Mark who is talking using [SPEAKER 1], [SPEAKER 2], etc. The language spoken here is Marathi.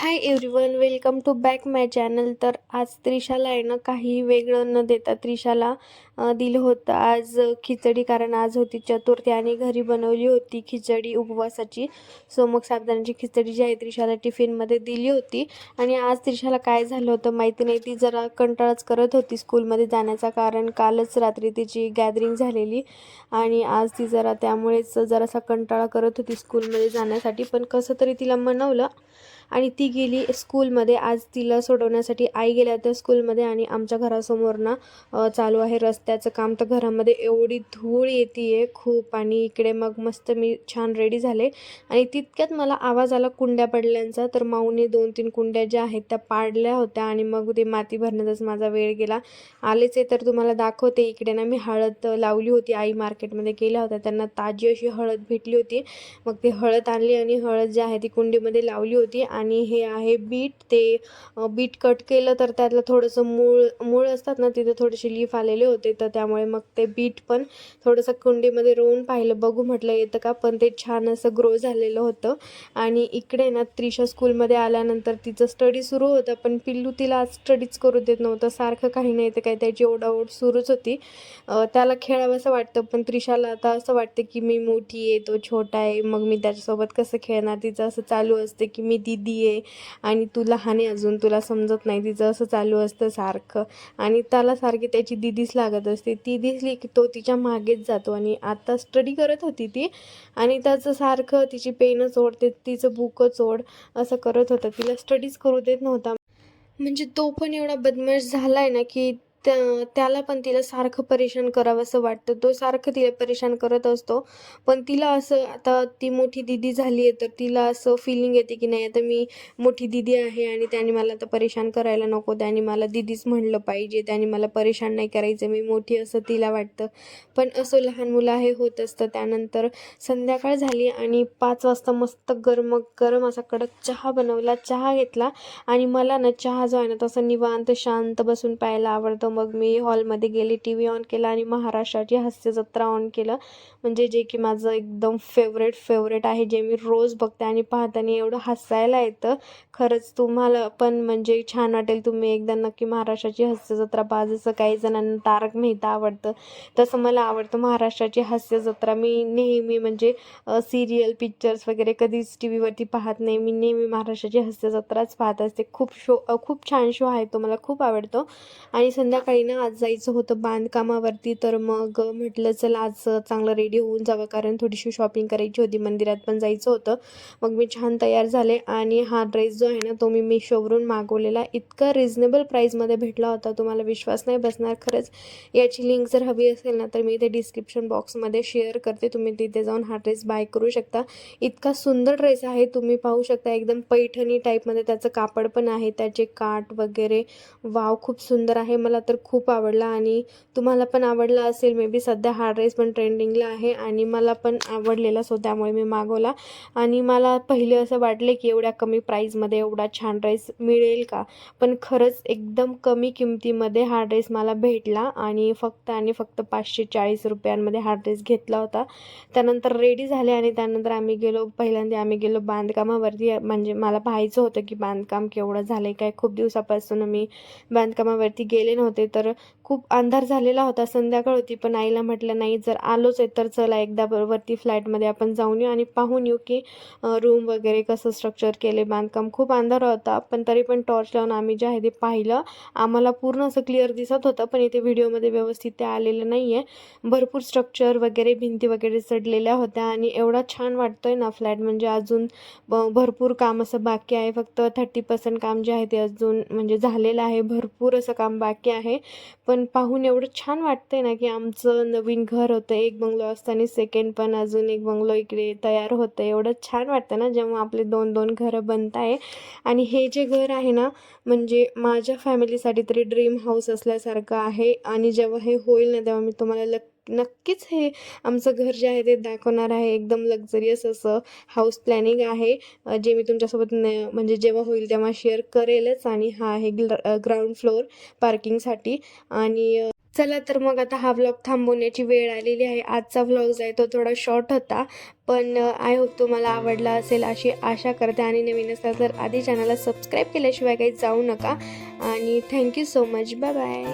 [SPEAKER 1] Hi everyone welcome to back my channel तर आज त्रिशाला आहे ना काही वेगळं न देता त्रिशाला दिलं होतं. आज खिचडी कारण आज होती चतुर्थी आणि घरी बनवली होती खिचडी उपवासाची. सो मग साबुदाण्याची खिचडी जी आहे त्रिशाला टिफिनमध्ये दिली होती. आणि आज त्रिशाला काय झालं होतं माहिती नाही. ती जरा कंटाळाच करत होती स्कूलमध्ये जाण्याचा कारण कालच रात्री तिची गॅदरिंग झालेली. आणि आज ती जरा त्यामुळेच जरासा कंटाळा करत होती स्कूलमध्ये जाण्यासाठी. पण कसं तरी तिला मनवलं. आणि ती गेली स्कूलमध्ये. आज तिला सोडवण्यासाठी आई गेल्या त्या स्कूलमध्ये आणि आमच्या घरासमोर ना चालू आहे रस्त्याचं काम. तर घरामध्ये एवढी धूळ येते आहे खूप आणि इकडे मग मस्त मी छान रेडी झाले. आणि तितक्यात मला आवाज आला कुंड्या पडल्यांचा. तर माऊने दोन तीन कुंड्या ज्या आहेत त्या पाडल्या होत्या आणि मग ते माती भरण्यातच माझा वेळ गेला. आलेच आहे तर तुम्हाला दाखवते. इकडे ना मी हळद लावली होती आई मार्केटमध्ये गेल्या होत्या. त्यांना ताजी अशी हळद भेटली होती. मग ती हळद आणली आणि हळद जी आहे ती कुंडीमध्ये लावली होती. आणि हे आहे बीट. ते बीट कट केलं तर त्यातलं थोडंसं मूळ मूळ असतात ना तिथे थोडेसे लीफ आलेले होते तर त्यामुळे मग ते बीट पण थोडंसं कुंडीमध्ये रोवून पाहिलं. बघू म्हटलं येतं का पण ते छान असं ग्रो झालेलं होतं. आणि इकडे ना त्रिशा स्कूलमध्ये आल्यानंतर तिचं स्टडी सुरू होतं पण पिल्लू तिला स्टडीच करू देत नव्हतं. सारखं काही नाही तर काही त्याची ओढाओढ सुरूच होती. त्याला त्याला खेळावंसं वाटतं पण त्रिशाला आता असं वाटतं की मी मोठी आहे तो छोटा आहे मग मी त्याच्यासोबत कसं खेळणार? तिचं असं चालू असते की मी दिदी आहे आणि तू लहान आहे अजून तुला समजत नाही तिचं असं चालू असतं सारखं. आणि त्याला सारखी त्याची दिदीच लागत असते. ती दिसली की तो तिच्या मागेच जातो आणि आता स्टडी करत होती ती आणि त्याचं सारखं तिची पेनच ओढते तिचं बुकच ओढ असं करत होतं. तिला स्टडीज करू देत नव्हता. म्हणजे तो पण एवढा बदमाश झाला आहे ना की त्या त्याला पण तिला सारखं परेशान करावंसं वाटतं. तो सारखं तिला परेशान करत असतो. पण तिला असं आता ती मोठी दिदी झाली आहे तर तिला असं फिलिंग येते की नाही आता मी मोठी दिदी आहे आणि त्याने मला आता परेशान करायला नको. त्याने मला दिदीच म्हणलं पाहिजे. त्याने मला परेशान नाही करायचं. मी मोठी असं तिला वाटतं. पण असं लहान मुलं हे होत असतं. त्यानंतर संध्याकाळ झाली आणि पाच वाजता मस्त गरम गरम असा कडक चहा बनवला. चहा घेतला आणि मला ना चहा जो आहे ना तसा निवांत शांत बसून प्यायला आवडतं. मग मी हॉलमध्ये गेले टी व्ही ऑन केला आणि महाराष्ट्राची हास्य जत्रा ऑन केलं. म्हणजे जे की माझं एकदम फेवरेट फेवरेट आहे जे मी रोज बघते आणि पाहताना एवढं हसायला येतं. खरंच तुम्हाला पण म्हणजे छान वाटेल तुम्ही एकदा नक्की महाराष्ट्राची हास्य जत्रा पहा. जसं काही जणांना तारक मेहता आवडतं तसं मला आवडतं महाराष्ट्राची हास्य जत्रा मी नेहमी म्हणजे सिरियल पिक्चर्स वगैरे कधीच टी व्हीवरती पाहत नाही. मी नेहमी महाराष्ट्राची हास्य जत्राच पाहत असते. खूप शो खूप छान शो आहे तो मला खूप आवडतो. आणि संध्याकाळी ना आज जायचं होतं बांधकामावरती तर मग म्हटलं चला आज चांगलं रेडी होऊन जावं. कारण थोडीशी शॉपिंग करायची होती मंदिरात पण जायचं होतं. मग मी छान तयार झाले आणि हा ड्रेस जो आहे ना तो मी मिशोवरून मागवलेला. इतका रिझनेबल प्राईजमध्ये भेटला होता. तुम्हाला विश्वास नाही बसणार खरंच. याची लिंक जर हवी असेल ना तर मी इथे डिस्क्रिप्शन बॉक्समध्ये शेअर करते. तुम्ही तिथे जाऊन हा ड्रेस बाय करू शकता. इतका सुंदर ड्रेस आहे तुम्ही पाहू शकता. एकदम पैठणी टाईपमध्ये त्याचं कापड पण आहे. त्याचे काठ वगैरे. वाव खूप सुंदर आहे. मला तर खूप आवडला आणि तुम्हाला पण आवडला असेल. मे बी सध्या हा ड्रेस पण ट्रेंडिंगला आहे आणि मला पण आवडलेला सो त्यामुळे मी मागवला. आणि मला पहिले असं वाटले की एवढ्या कमी प्राईजमध्ये एवढा छान ड्रेस मिळेल का? पण खरंच एकदम कमी किमतीमध्ये हा ड्रेस मला भेटला आणि फक्त आणि फक्त पाचशे चाळीस रुपयांमध्ये हा ड्रेस घेतला होता. त्यानंतर रेडी झाले आणि त्यानंतर आम्ही गेलो पहिल्यांदा आम्ही गेलो बांधकामावरती. म्हणजे मला पाहायचं होतं की बांधकाम केवढं झालं आहे काय? खूप दिवसापासून मी बांधकामावरती गेले नव्हते. तर खूप अंधार झालेला होता. संध्याकाळ होती पण आईला म्हटलं नाही जर आलोच आहे तर चला एकदा वरती फ्लॅटमध्ये आपण जाऊन येऊ आणि पाहून येऊ की रूम वगैरे कसं स्ट्रक्चर केले बांधकाम. खूप अंधार होता पण तरी पण टॉर्च लावून आम्ही जे आहे ते पाहिलं. आम्हाला पूर्ण असं क्लिअर दिसत होतं पण इथे व्हिडिओमध्ये व्यवस्थित ते आलेलं नाही आहे भरपूर स्ट्रक्चर वगैरे भिंती वगैरे चढलेल्या होत्या आणि एवढा छान वाटतोय ना फ्लॅट. म्हणजे अजून भरपूर काम असं बाकी आहे. फक्त थर्टी पर्सेंट काम जे आहे ते अजून म्हणजे झालेलं आहे. भरपूर असं काम बाकी आहे. पण पाहून एवढं छान वाटतंय ना की आमचं नवीन घर होतं एक बंगलो असताना सेकंड पण अजून एक बंगलो इकडे तयार होतं एवढं छान वाटतं ना जेव्हा आपले दोन दोन घरं बनत आहे. आणि हे जे घर आहे ना म्हणजे माझ्या फॅमिलीसाठी तरी ड्रीम हाऊस असल्यासारखं आहे. आणि जेव्हा हे होईल ना तेव्हा मी तुम्हाला लक नक्कीच हे आमचं घर जे आहे ते दाखवणार आहे. एकदम लक्झरियस असं हाऊस प्लॅनिंग आहे. जे मी तुमच्यासोबत न म्हणजे जेव्हा होईल तेव्हा शेअर करेलच आणि हा आहे ग्राउंड फ्लोअर पार्किंगसाठी आणि चला तर मग आता हा व्लॉग थांबवण्याची वेळ आलेली आहे. आजचा व्लॉग जो आहे तो थोडा शॉर्ट होता. पण आय होप तुम्हाला आवडला असेल अशी आशा करते. आणि नवीन असाल तर आधी चॅनलला सबस्क्राईब केल्याशिवाय काही जाऊ नका. आणि thank you so much bye bye